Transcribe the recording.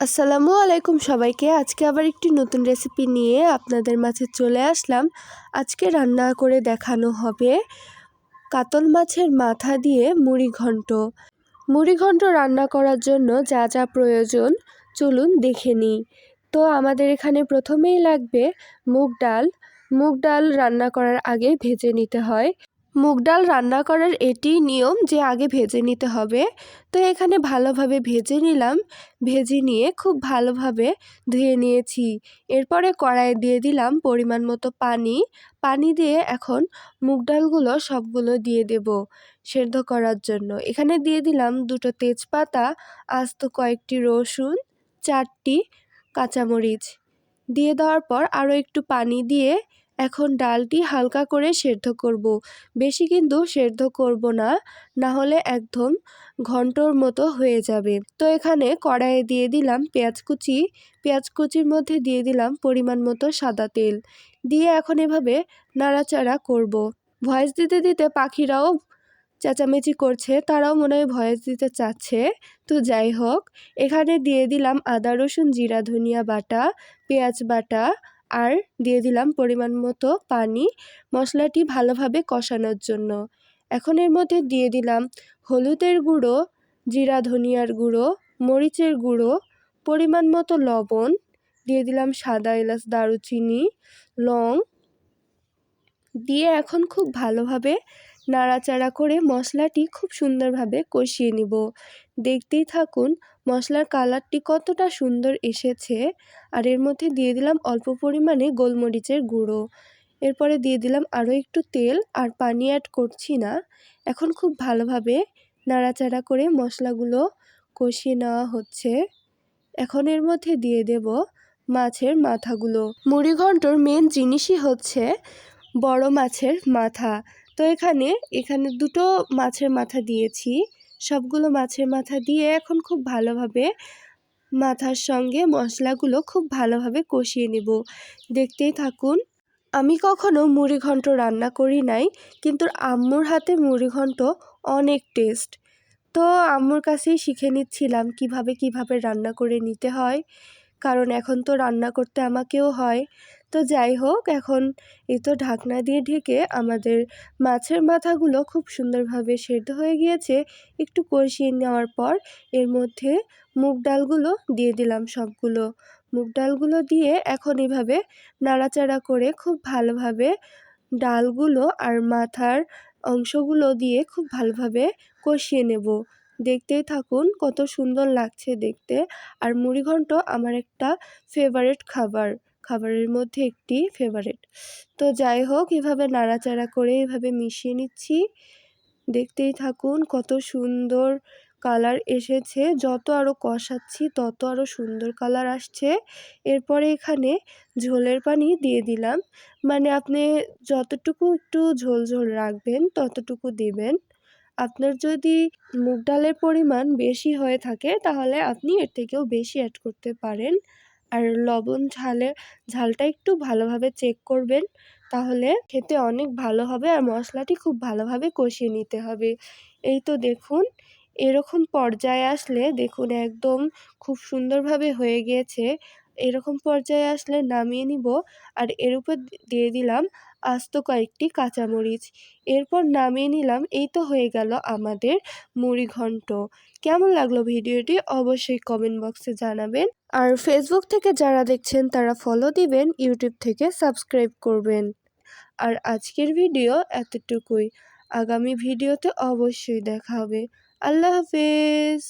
আসসালামু আলাইকুম সবাইকে। আজকে আবার একটি নতুন রেসিপি নিয়ে আপনাদের মাঝে চলে আসলাম। আজকে রান্না করে দেখানো হবে কাতল মাছের মাথা দিয়ে মুড়ি ঘন্ট। মুড়ি ঘন্ট রান্না করার জন্য যা যা প্রয়োজন, চলুন দেখে নিই। তো আমাদের এখানে প্রথমেই লাগবে মুগ ডাল। মুগ ডাল রান্না করার আগে ভেজে নিতে হয়। মুগ ডাল রান্না করার এটি নিয়ম যে আগে ভেজে নিতে হবে। তো এখানে ভালোভাবে ভেজে নিলাম। ভেজে নিয়ে খুব ভালোভাবে ধুয়ে নিয়েছি। এরপরে কড়াইয়ে দিয়ে দিলাম পরিমাণ মতো পানি। পানি দিয়ে এখন মুগ ডালগুলো সবগুলো দিয়ে দেব সেদ্ধ করার জন্য। এখানে দিয়ে দিলাম দুটো তেজপাতা, আস্ত কয়েকটি রসুন, চারটি কাঁচামরিচ। দিয়ে দেওয়ার পর আরও একটু পানি দিয়ে এখন ডালটি হালকা করে সেদ্ধ করব। বেশি কিন্তু সেদ্ধ করব না না হলে একদম ঘন্টর মতো হয়ে যাবে তো এখানে কড়াইয়ে দিয়ে দিলাম পেঁয়াজ কুচি পেঁয়াজ কুচির মধ্যে দিয়ে দিলাম পরিমাণ মতো সাদা তেল দিয়ে এখন এভাবে নাড়াচাড়া করব। ভয়েস দিতে দিতে পাখিরাও চেঁচামেচি করছে, তারাও মনে হয় ভয়েস দিতে চাচ্ছে তো যাই হোক, এখানে দিয়ে দিলাম আদা, রসুন, জিরা, ধনিয়া বাটা, পেঁয়াজ বাটা আর দিয়ে দিলাম পরিমাণ মতো পানি মশলাটি ভালোভাবে কষানোর জন্য। এখন এর মধ্যে দিয়ে দিলাম হলুদের গুঁড়ো, জিরা, ধনিয়ার গুঁড়ো, মরিচের গুঁড়ো, পরিমাণ মতো লবণ, দিয়ে দিলাম সাদা এলাচ, দারুচিনি, লং। দিয়ে এখন খুব ভালোভাবে নাড়াচাড়া করে মশলাটি খুব সুন্দরভাবে কষিয়ে নিব। দেখতেই থাকুন, মশলার কালারটি কতটা সুন্দর এসেছে। আর এর মধ্যে দিয়ে দিলাম অল্প পরিমাণে গোলমরিচের গুঁড়ো। এরপরে দিয়ে দিলাম আরও একটু তেল আর পানি অ্যাড করছি না। এখন খুব ভালোভাবে নাড়াচাড়া করে মশলাগুলো কষিয়ে নেওয়া হচ্ছে। এখন এর মধ্যে দিয়ে দেব মাছের মাথাগুলো। মুড়িঘণ্টর মেন জিনিসই হচ্ছে বড় মাছের মাথা। তো এখানে এখানে দুটো মাছের মাথা দিয়েছি। সবগুলো মাছের মাথা দিয়ে এখন খুব ভালোভাবে মাথার সঙ্গে মশলাগুলো খুব ভালোভাবে কষিয়ে নেব। দেখতেই থাকুন, আমি কখনো মুড়ি ঘন্ট রান্না করি নাই, কিন্তু আম্মুর হাতে মুড়ি ঘন্ট অনেক টেস্ট। তো আম্মুর কাছেই শিখে নিচ্ছিলাম কীভাবে কীভাবে রান্না করে নিতে হয়, কারণ এখন তো রান্না করতে আমাকেও হয়। তো যাই হোক, এখন এই তো ঢাকনা দিয়ে ঢেকে আমাদের মাছের মাথাগুলো খুব সুন্দরভাবে সেদ্ধ হয়ে গিয়েছে। একটু কষিয়ে নেওয়ার পর এর মধ্যে মুগ ডালগুলো দিয়ে দিলাম সবগুলো। মুগ ডালগুলো দিয়ে এখন এভাবে নাড়াচাড়া করে খুব ভালোভাবে ডালগুলো আর মাথার অংশগুলো দিয়ে খুব ভালোভাবে কষিয়ে নেব। দেখতেই থাকুন কত সুন্দর লাগছে দেখতে। আর মুড়িঘণ্ট আমার একটা ফেভারেট খাবার। খাবারের মধ্যে একটি ফেভারেট তো যাই হোক, এভাবে নাড়াচাড়া করে এভাবে মিশিয়ে নিচ্ছি। দেখতেই থাকুন কত সুন্দর কালার এসেছে। যত আরও কষাচ্ছি, তত আরও সুন্দর কালার আসছে। এরপরে এখানে ঝোলের পানি দিয়ে দিলাম। মানে আপনি যতটুকু একটু ঝোল ঝোল রাখবেন, ততটুকু দিবেন। আপনার যদি মুগ ডালের পরিমাণ বেশি হয়ে থাকে, তাহলে আপনি এর থেকেও বেশি অ্যাড করতে পারেন। আর লবণ ঝালে, ঝালটা একটু ভালোভাবে চেক করবেন, তাহলে খেতে অনেক ভালো হবে আর মশলাটি খুব ভালোভাবে কষিয়ে নিতে হবে। এই তো দেখুন, এরকম পর্যায়ে আসলে দেখুন একদম খুব সুন্দরভাবে হয়ে গিয়েছে। এরকম পর্যায়ে আসলে নামিয়ে নিব আর এর উপর দিয়ে দিলাম আস্ত কয়েকটি কাঁচামরিচ। এরপর নামিয়ে নিলাম, এই তো হয়ে গেল আমাদের মুড়ি ঘন্ট। কেমন লাগল ভিডিওটি অবশ্যই কমেন্ট বক্সে জানাবেন। আর ফেসবুক থেকে যারা দেখছেন, তারা ফলো দিবেন ইউটিউব থেকে সাবস্ক্রাইব করবেন। আর আজকের ভিডিও এতটুকুই। আগামী ভিডিওতে অবশ্যই দেখা হবে। আল্লাহ হাফেজ!